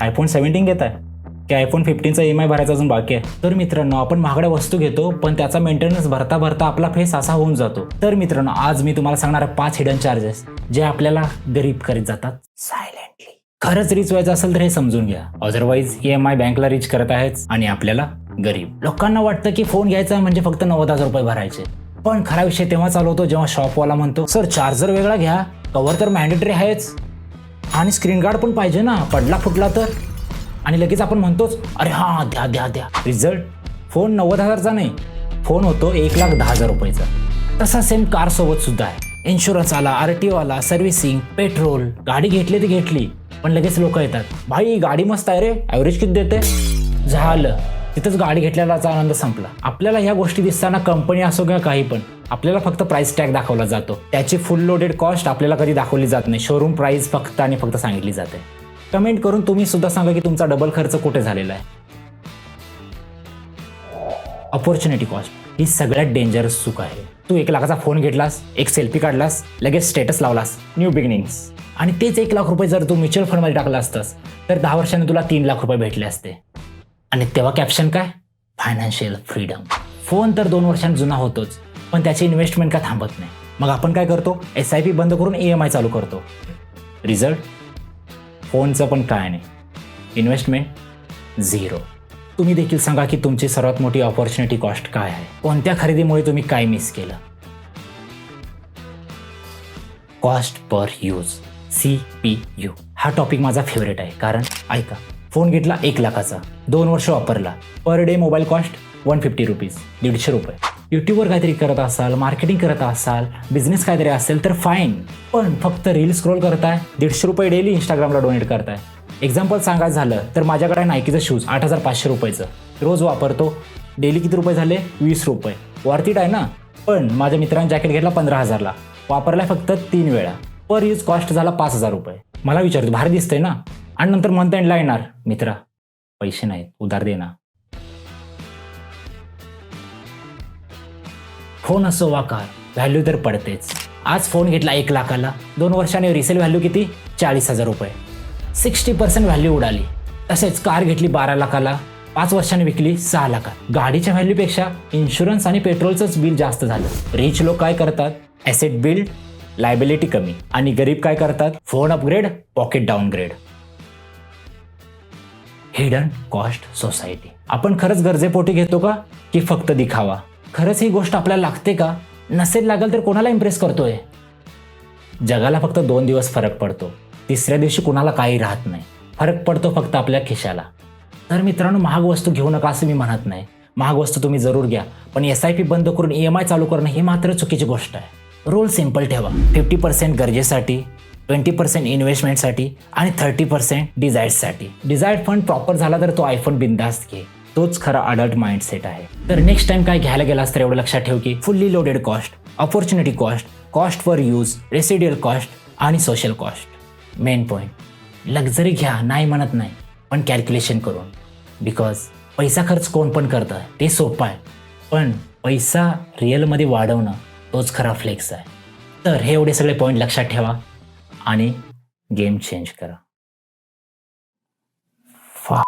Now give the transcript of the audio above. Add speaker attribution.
Speaker 1: IPhone seventeen घेत आहे. की आयफोन फिफ्टीनचा ई एम आय भरायचा अजून बाकी आहे. तर मित्रांनो आपण महागड्या वस्तू घेतो पण त्याचा मेंटेनन्स भरता भरता आपला फेस असा होऊन जातो. तर मित्रांनो आज मी तुम्हाला सांगणार आहे पाच हिडन चार्जेस जे आपल्याला गरीब करीत जातात. सायलेंटली खरंच रिच व्हायचं असेल तर हे समजून घ्या. अदरवाईज ई एम आय बँकला रिच करत आहेच आणि आपल्याला गरीब. लोकांना वाटतं की फोन घ्यायचा म्हणजे फक्त नव्वद हजार रुपये भरायचे. पण खरा विषय तेव्हा चालू होतो जेव्हा शॉपवाला म्हणतो सर चार्जर वेगळा घ्या. कवर तर मॅन्डेटरी आहेच. आणि स्क्रीन गार्ड पण पाहिजे ना. पडला फुटला तर. आणि लगेच आपण म्हणतोच अरे हा द्या द्या द्या. रिझल्ट फोन नव्वद हजारचा नाही. फोन होतो एक लाख दहा हजार रुपयाचा. तसा सेम कार सोबत सुद्धा आहे. इन्शुरन्स आला आर टी ओ आला सर्व्हिसिंग पेट्रोल गाडी घेतली ती घेतली. पण लगेच लोक येतात. भाई गाडी मस्त आहे रे. ॲव्हरेज किती देते झालं. तिथंच गाडी घेतल्याचा आनंद संपला. आपल्याला ह्या गोष्टी दिसताना कंपनी असो किंवा काही पण आपल्याला फक्त प्राइस टॅग दाखवला जातो. त्याची फुल लोडेड कॉस्ट आपल्याला कधी दाखवली जात नाही. शोरूम प्राइस फक्त आणि फक्त सांगितली जाते. कमेंट करून तुम्ही सुद्धा सांगा की तुमचा डबल खर्च कुठे झालेला आहे. अपॉर्च्युनिटी कॉस्ट ही सगळ्यात डेंजरस चूक आहे. तू एक लाखाचा फोन घेतलास एक सेल्फी काढलास लगेच स्टेटस लावलास. न्यू बिगिनिंग्स आणि तेच एक लाख रुपये जर तू म्युच्युअल फंडमध्ये टाकला असतास तर दहा वर्षांनी तुला तीन लाख रुपये भेटले असते. आणि तेव्हा कॅप्शन काय? फायनान्शियल फ्रीडम फोन तर दोन वर्षांनी जुना होतोच. पण त्याची इन्व्हेस्टमेंट का थांबत नाही. मग आपण काय करतो? एस आय पी बंद करून ई एम आय चालू करतो. रिझल्ट फोनचं पण काय नाही. इन्व्हेस्टमेंट झिरो तुम्ही देखील सांगा की तुमची सर्वात मोठी ऑपॉर्च्युनिटी कॉस्ट काय आहे? कोणत्या खरेदीमुळे तुम्ही काय मिस केलं? Cost per use C P U हा टॉपिक माझा फेवरेट आहे. कारण ऐका फोन घेतला एक लाखाचा. दोन वर्ष वापरला. Per day mobile cost one fifty rupees दीडशे रुपये. यूट्यूबवर काहीतरी करत असाल मार्केटिंग करत असाल बिझनेस काहीतरी असेल तर फाईन पण फक्त रील स्क्रोल करताय दीडशे रुपये डेली इंस्टाग्रामला डोनेट करताय. एक्झाम्पल सांगायचं झालं तर माझ्याकडे नायकीचं शूज आठ हजार पाचशे रुपयाचं. रोज वापरतो. डेली किती रुपये झाले? वीस रुपये. वॉर्थिट आहे ना? पण माझ्या मित्रांनी जॅकेट घेतला पंधरा हजारला. वापरलाय फक्त तीन वेळा. पर यूज कॉस्ट झाला पाच हजार रुपये. मला विचारतो भारी दिसतंय ना? आणि नंतर मंथ एंडला येणार. मित्रा पैसे नाहीत. उधार देणार. फोन असो वा कार व्हॅल्यू तर पडतेच. आज फोन घेतला एक लाखाला. दोन वर्षाने रिसेल व्हॅल्यू किती? चाळीस हजार रुपये. सिक्स्टी पर्सेंट व्हॅल्यू उडाली. तसेच कार घेतली बारा लाखाला. पाच वर्षाने विकली सहा लाखात गाडीच्या व्हॅल्यूपेक्षा इन्शुरन्स आणि पेट्रोलचंच बिल जास्त झालं. रिच लोक काय करतात? ॲसेट बिल्ड लायबिलिटी कमी. आणि गरीब काय करतात? Phone upgrade pocket downgrade hidden cost society आपण खरंच गरजेपोटी घेतो का? की फक्त दिखावा? खरंच ही गोष्ट आपल्याला लागते का? नसेल लागेल तर कोणाला इम्प्रेस करतोय? जगाला फक्त दोन दिवस फरक पडतो. तिसऱ्या दिवशी कुणाला काही राहत नाही. फरक पडतो फक्त आपल्या खिशाला. तर मित्रांनो महाग वस्तू घेऊ नका असं मी म्हणत नाही. महाग वस्तू तुम्ही जरूर घ्या. पण एस आय पी बंद करून ई एम आय चालू करणं ही मात्र चुकीची गोष्ट आहे. रोल सिंपल ठेवा. फिफ्टी पर्सेंट गरजेसाठी ट्वेंटी पर्सेंट इन्व्हेस्टमेंटसाठी आणि थर्टी पर्सेंट डिझायर्ससाठी डिझायर्ड फंड प्रॉपर झाला तर तो आयफोन बिंदास्त घे. तोच खरा अडल्ट माइंडसेट आहे. तर नेक्स्ट टाइम काय घ्यायला गेलास तर एवढं लक्षात ठेव की fully loaded cost opportunity cost cost for use residual cost आणि social cost main point luxury घ्या नाही म्हणत नाही पण कॅल्क्युलेशन करून. बिकॉज पैसा खर्च कोण पण करतं ते सोपं आहे. पण पैसा रिअलमध्ये वाढवणं तोच खरा फ्लेक्स आहे. तर हे एवढे सगळे पॉईंट लक्षात ठेवा आणि गेम चेंज करा. फा